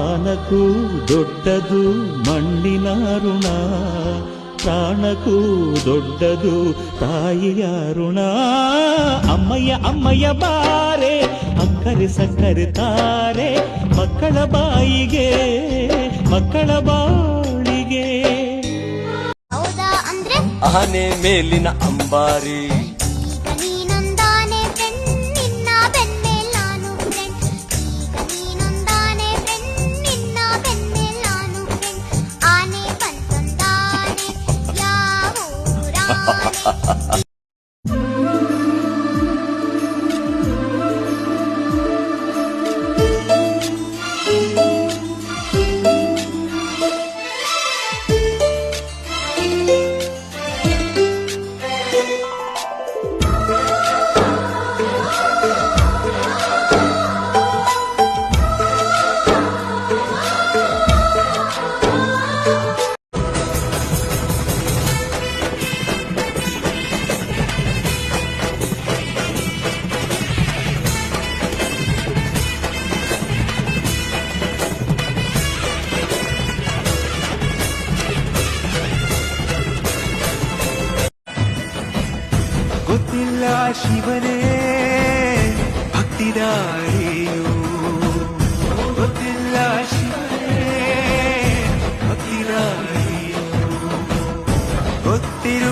ಮಾನಕ್ಕೂ ದೊಡ್ಡದು ಮಣ್ಣಿನ ಋಣ. ಪ್ರಾಣಕ್ಕೂ ದೊಡ್ಡದು ತಾಯಿಯ ಋಣ. ಅಮ್ಮಯ್ಯ ಅಮ್ಮಯ್ಯ ಬಾರೆ ಅಕ್ಕರೆ ಸಕ್ಕರೆ ತಾರೆ ಮಕ್ಕಳ ಬಾಯಿಗೆ ಮಕ್ಕಳ ಬಾಳಿಗೆ. ಆನೆ ಮೇಲಿನ ಅಂಬಾರಿ. ഒത്തില്ല ശിവനെ ഭക്തിദാരേയോ. ഒത്തില്ല ശിവനെ ഭക്തിദാരേയോ. ഒത്തിരു